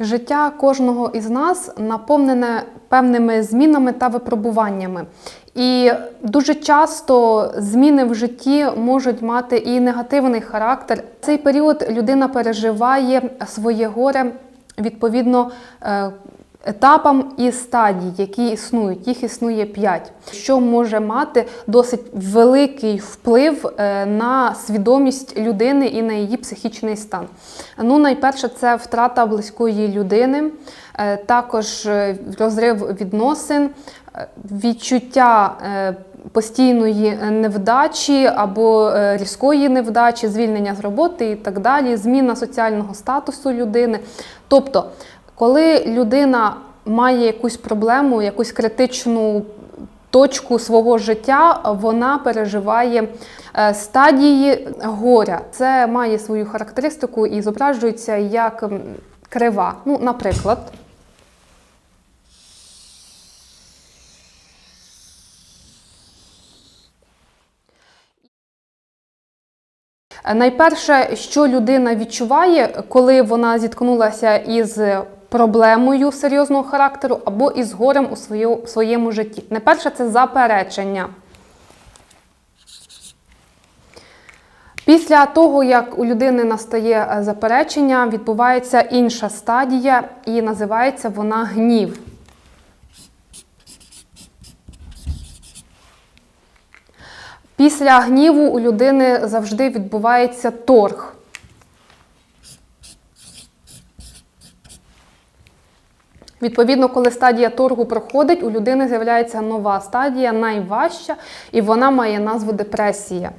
Життя кожного із нас наповнене певними змінами та випробуваннями. І дуже часто зміни в житті можуть мати і негативний характер. Цей період людина переживає своє горе відповідно е, етапам і стадій, які існують. Їх існує п'ять, що може мати досить великий вплив е, на свідомість людини і на її психічний стан. Ну, найперше, це втрата близької людини, е, також е, розрив відносин, відчуття. Постійної невдачі або різкої невдачі, звільнення з роботи і так далі, зміна соціального статусу людини. Тобто, коли людина має якусь проблему, якусь критичну точку свого життя, вона переживає е, стадії горя. Це має свою характеристику і зображується як крива. Ну, наприклад. Найперше, що людина відчуває, коли вона зіткнулася із проблемою серйозного характеру або із горем у своєму житті. Найперше це заперечення. Після того, як у людини настає е, заперечення, відбувається інша стадія, і називається вона гнів. Після гніву у людини завжди відбувається торг. Відповідно, коли стадія торгу проходить, у людини з'являється нова стадія, найважча, і вона має назву депресія.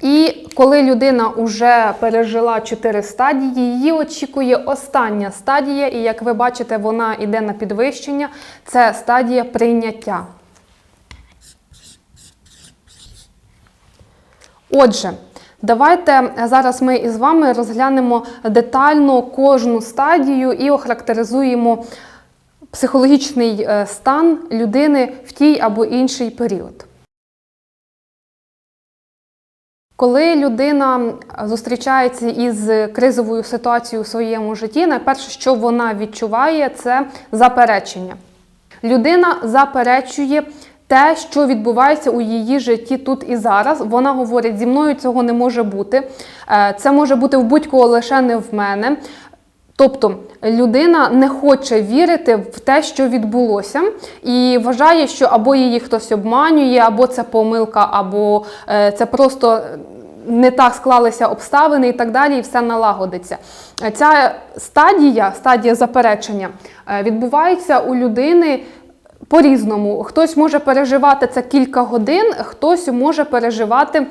І коли людина вже пережила чотири стадії, її очікує остання стадія, і як ви бачите, вона йде на підвищення. Це стадія прийняття. Отже, давайте зараз ми із вами розглянемо детально кожну стадію і охарактеризуємо психологічний е, стан людини в тій або інший період. Коли людина зустрічається із кризовою ситуацією у своєму житті, найперше, що вона відчуває, це заперечення. Людина заперечує те, що відбувається у її житті тут і зараз. Вона говорить: зі мною цього не може бути. Е, Це може бути в будь-кого лише не в мене. Тобто людина не хоче вірити в те, що відбулося, і вважає, що або її хтось обманює, або це помилка, або е, це просто не так склалися обставини і так далі, і все налагодиться. Ця стадія, стадія заперечення, е, відбувається у людини. По-різному. Хтось може переживати це кілька годин, хтось може переживати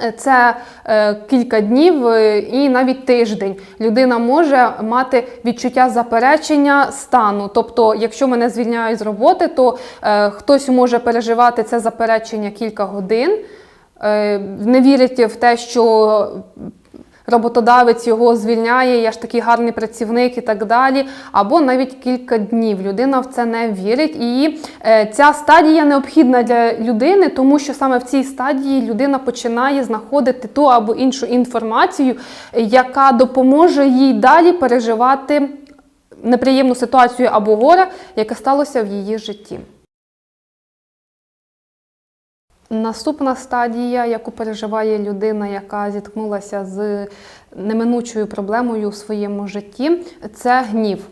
Е, це е, кілька днів е, і навіть тиждень. Людина може мати відчуття заперечення стану. Тобто, якщо мене звільняють з роботи, то хтось може переживати це заперечення кілька годин, не вірить в те, що роботодавець його звільняє, я ж такий гарний працівник і так далі. Або навіть кілька днів людина в це не вірить. І е, ця стадія необхідна для людини, тому що саме в цій стадії людина починає знаходити ту або іншу інформацію, яка допоможе їй далі переживати неприємну ситуацію або горе, яке сталося в її житті. Наступна стадія, яку переживає людина, яка зіткнулася з неминучою проблемою у своєму житті, це гнів.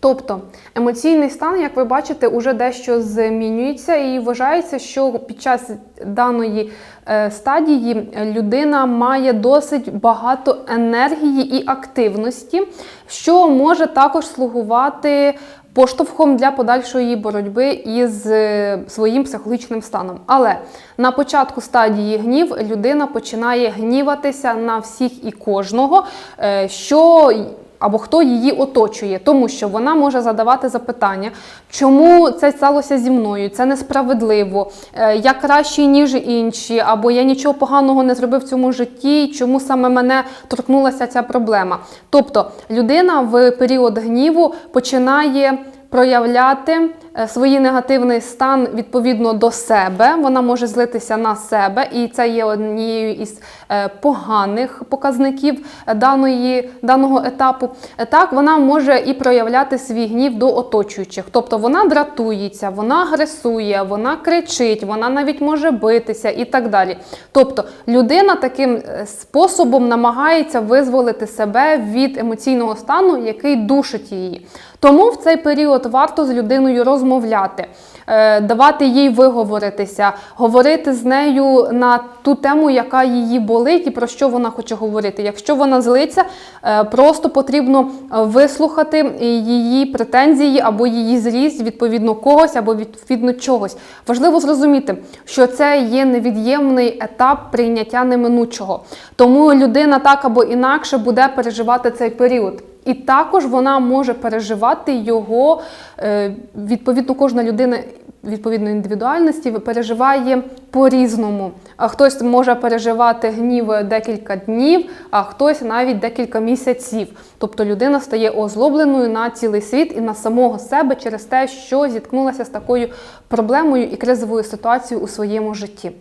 Тобто емоційний стан, як ви бачите, уже дещо змінюється, і вважається, що під час даної е, стадії людина має досить багато енергії і активності, що може також слугувати поштовхом для подальшої боротьби із е, своїм психологічним станом. Але на початку стадії гнів людина починає гніватися на всіх і кожного, е, що або хто її оточує, тому що вона може задавати запитання, чому це сталося зі мною, це несправедливо, е, я кращий, ніж інші, або я нічого поганого не зробив в цьому житті, чому саме мене торкнулася ця проблема. Тобто людина в період гніву починає проявляти е, свій негативний стан відповідно до себе. Вона може злитися на себе, і це є однією із е, поганих показників е, даної, даного етапу. Так, вона може і проявляти свій гнів до оточуючих. Тобто вона дратується, вона агресує, вона кричить, вона навіть може битися і так далі. Тобто людина таким способом намагається визволити себе від емоційного стану, який душить її. Тому в цей період варто з людиною розмовляти, е, давати їй виговоритися, говорити з нею на ту тему, яка її болить, і про що вона хоче говорити. Якщо вона злиться, е, просто потрібно вислухати її претензії або її злість відповідно когось або відповідно чогось. Важливо зрозуміти, що це є невід'ємний етап прийняття неминучого. Тому людина так або інакше буде переживати цей період. І також вона може переживати його е, відповідно кожна людина відповідно індивідуальності переживає по-різному. А хтось може переживати гнів декілька днів, а хтось навіть декілька місяців. Тобто людина стає озлобленою на цілий світ і на самого себе через те, що зіткнулася з такою проблемою і кризовою ситуацією у своєму житті.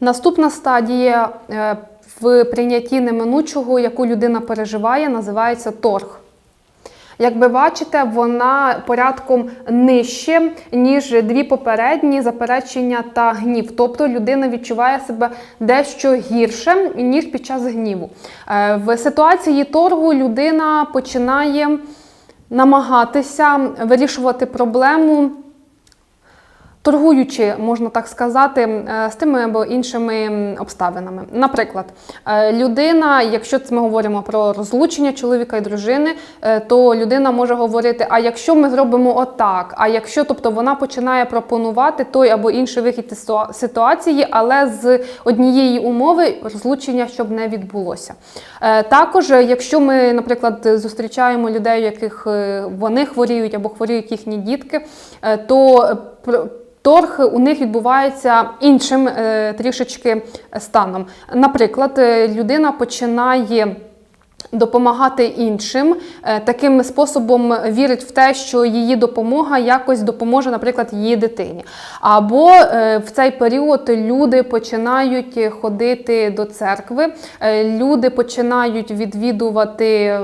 Наступна стадія е, в прийнятті неминучого, яку людина переживає, називається торг. Як ви бачите, вона порядком нижче, ніж дві попередні заперечення та гнів. Тобто людина відчуває себе дещо гірше, ніж під час гніву. Е, В ситуації торгу людина починає намагатися вирішувати проблему торгуючи, можна так сказати, е, з тими або іншими обставинами. Наприклад, е, людина, якщо ми говоримо про розлучення чоловіка і дружини, е, то людина може говорити: а якщо ми зробимо отак, а якщо, тобто вона починає пропонувати той або інший вихід із ситуації, але з однієї умови розлучення, щоб не відбулося. Також, якщо ми, наприклад, зустрічаємо людей, яких вони хворіють або хворіють їхні дітки, то Торг у них відбувається іншим е, трішечки станом. Наприклад, е, людина починає допомагати іншим, е, таким способом вірить в те, що її допомога якось допоможе, наприклад, її дитині. Або в цей період люди починають ходити до церкви, люди починають відвідувати.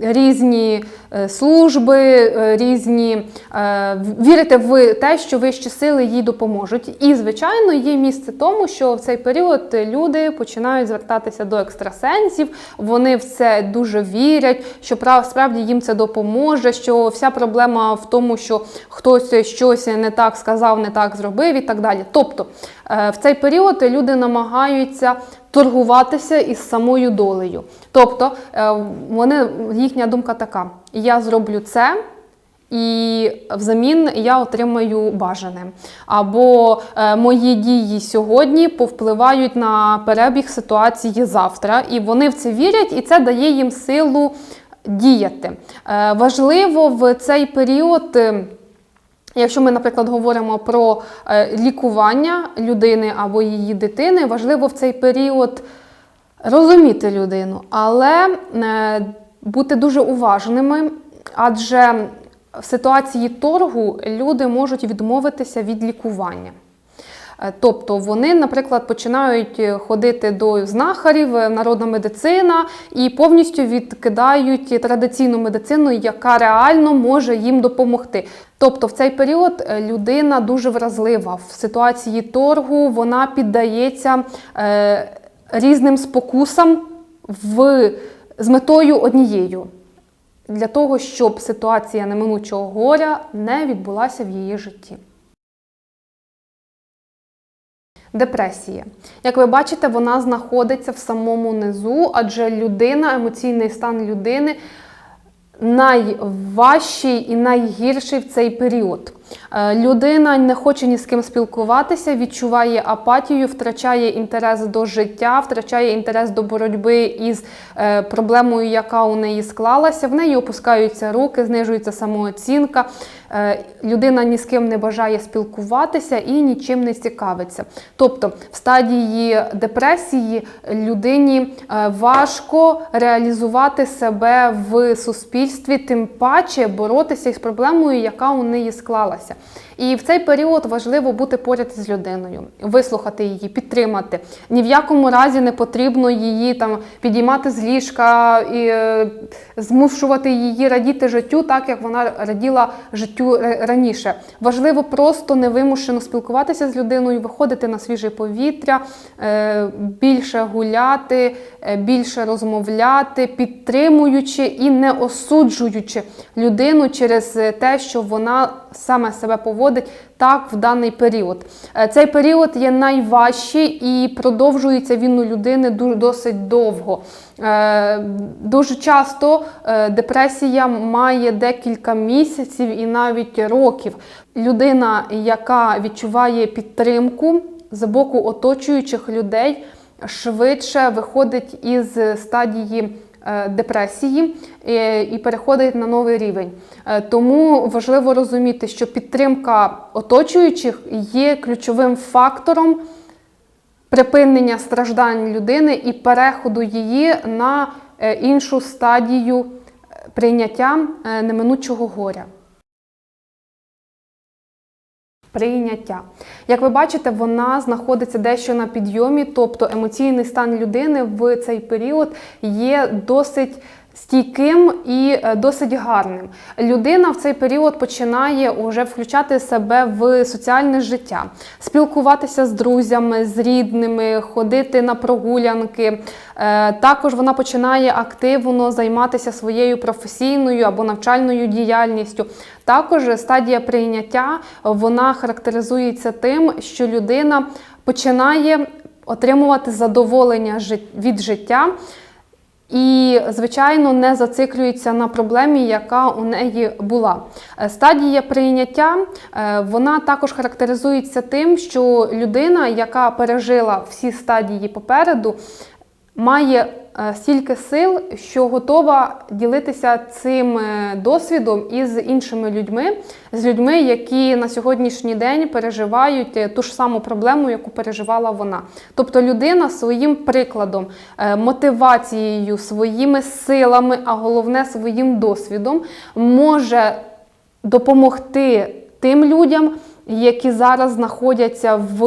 Різні е, служби, е, різні е, вірити в те, що вищі сили їй допоможуть. І, звичайно, є місце тому, що в цей період люди починають звертатися до екстрасенсів, вони в це дуже вірять, що прав- справді їм це допоможе, що вся проблема в тому, що хтось щось не так сказав, не так зробив і так далі. Тобто в цей період люди намагаються торгуватися із самою долею. Тобто е, вони, їхня думка така: я зроблю це. І взамін я отримаю бажане. Або е, мої дії сьогодні повпливають на перебіг ситуації завтра, і вони в це вірять, і це дає їм силу діяти. Е, важливо в цей період. Якщо ми, наприклад, говоримо про е, лікування людини або її дитини, важливо в цей період розуміти людину, але е, бути дуже уважними, адже в ситуації торгу люди можуть відмовитися від лікування. Е, Тобто вони, наприклад, починають ходити до знахарів, е, народна медицина і повністю відкидають традиційну медицину, яка реально може їм допомогти. Тобто в цей період е, людина дуже вразлива. В ситуації торгу вона піддається е, різним спокусам в, з метою однією. Для того, щоб ситуація неминучого горя не відбулася в її житті. Депресія. Як ви бачите, вона знаходиться в самому низу, адже людина, емоційний стан людини найважчий і найгірший в цей період. Е, Людина не хоче ні з ким спілкуватися, відчуває апатію, втрачає інтерес до життя, втрачає інтерес до боротьби із е, проблемою, яка у неї склалася. В неї опускаються руки, знижується самооцінка. Е, Людина ні з ким не бажає спілкуватися і нічим не цікавиться. Тобто, в стадії депресії людині важко реалізувати себе в суспільстві, тим паче боротися із проблемою, яка у неї склалася відбувався. І в цей період важливо бути поряд з людиною, вислухати її, підтримати. Ні в якому разі не потрібно її там підіймати з ліжка і е, змушувати її радіти життю, так як вона раділа життю раніше. Важливо просто невимушено спілкуватися з людиною, виходити на свіже повітря, е, більше гуляти, е, більше розмовляти, підтримуючи і не осуджуючи людину через те, що вона саме себе поводить так в даний період. Е, Цей період є найважчий і продовжується він у людини досить довго. Е, Дуже часто е, депресія має декілька місяців і навіть років. Людина, яка відчуває підтримку з боку оточуючих людей, швидше виходить із стадії депресії е, і переходить на новий рівень. Е, Тому важливо розуміти, що підтримка оточуючих є ключовим фактором припинення страждань людини і переходу її на е, іншу стадію е, прийняття е, неминучого горя. Прийняття. Як ви бачите, вона знаходиться дещо на підйомі, тобто емоційний стан людини в цей період є досить стійким і е, досить гарним. Людина в цей період починає уже включати себе в соціальне життя, спілкуватися з друзями, з рідними, ходити на прогулянки. Е, Також вона починає активно займатися своєю професійною або навчальною діяльністю. Також стадія прийняття вона характеризується тим, що людина починає отримувати задоволення від життя. І, звичайно, не зациклюється на проблемі, яка у неї була. Е, Стадія прийняття е, вона також характеризується тим, що людина, яка пережила всі стадії попереду, має е, стільки сил, що готова ділитися цим е, досвідом із іншими людьми, з людьми, які на сьогоднішній день переживають е, ту ж саму проблему, яку переживала вона. Тобто людина своїм прикладом, мотивацією, своїми силами, а головне своїм досвідом може допомогти тим людям, які зараз знаходяться в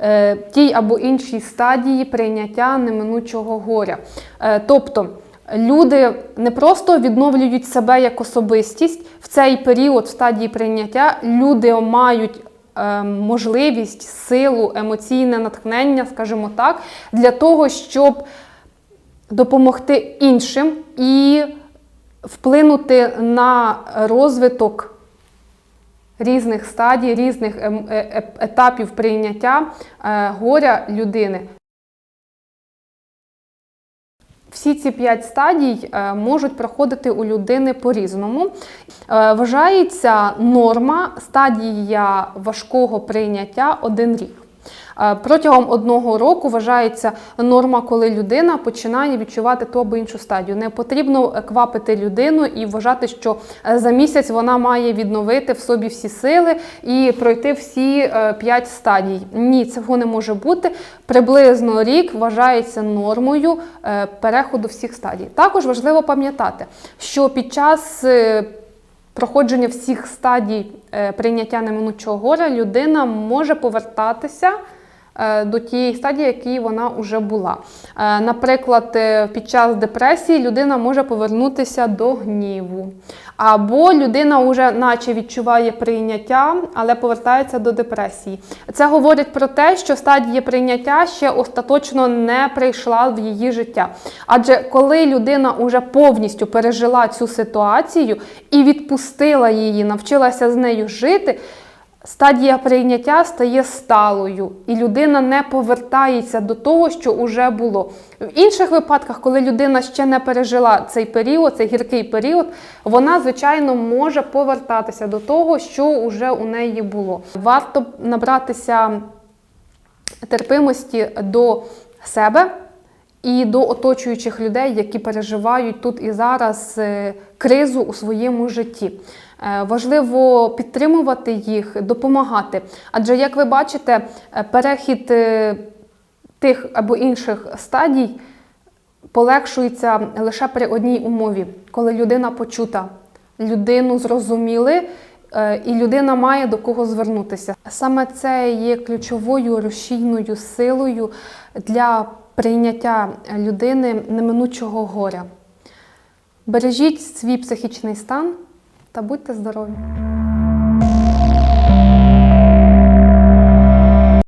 е, тій або іншій стадії прийняття неминучого горя. Е, тобто люди не просто відновлюють себе як особистість в цей період в стадії прийняття, люди мають е, можливість, силу, емоційне натхнення, скажімо так, для того, щоб допомогти іншим і вплинути на розвиток різних стадій, різних ем- е- е- етапів прийняття е, горя людини. Всі ці п'ять стадій можуть проходити у людини по-різному. Вважається норма стадія важкого прийняття один рік. Е, Протягом одного року вважається норма, коли людина починає відчувати ту або іншу стадію. Не потрібно е, квапити людину і вважати, що е, за місяць вона має відновити в собі всі сили і пройти всі п'ять стадій. Ні, цього не може бути. Приблизно рік вважається нормою переходу всіх стадій. Також важливо пам'ятати, що під час проходження всіх стадій прийняття неминучого горя людина може повертатися до тієї стадії, якій вона вже була. Е, Наприклад, е, під час депресії людина може повернутися до гніву. Або людина вже наче відчуває прийняття, але повертається до депресії. Це говорить про те, що стадія прийняття ще остаточно не прийшла в її життя. Адже коли людина вже повністю пережила цю ситуацію і відпустила її, навчилася з нею жити, стадія прийняття стає сталою, і людина не повертається до того, що вже було. В інших випадках, коли людина ще не пережила цей період, цей гіркий період, вона, звичайно, може повертатися до того, що вже у неї було. Варто набратися терпимості до себе і до оточуючих людей, які переживають тут і зараз е, кризу у своєму житті. Е, Важливо підтримувати їх, допомагати. Адже, як ви бачите, е, перехід е, тих або інших стадій полегшується лише при одній умові, коли людина почута, людину зрозуміли. І людина має до кого звернутися. Саме це є ключовою рушійною силою для прийняття людини неминучого горя. Бережіть свій психічний стан та будьте здорові!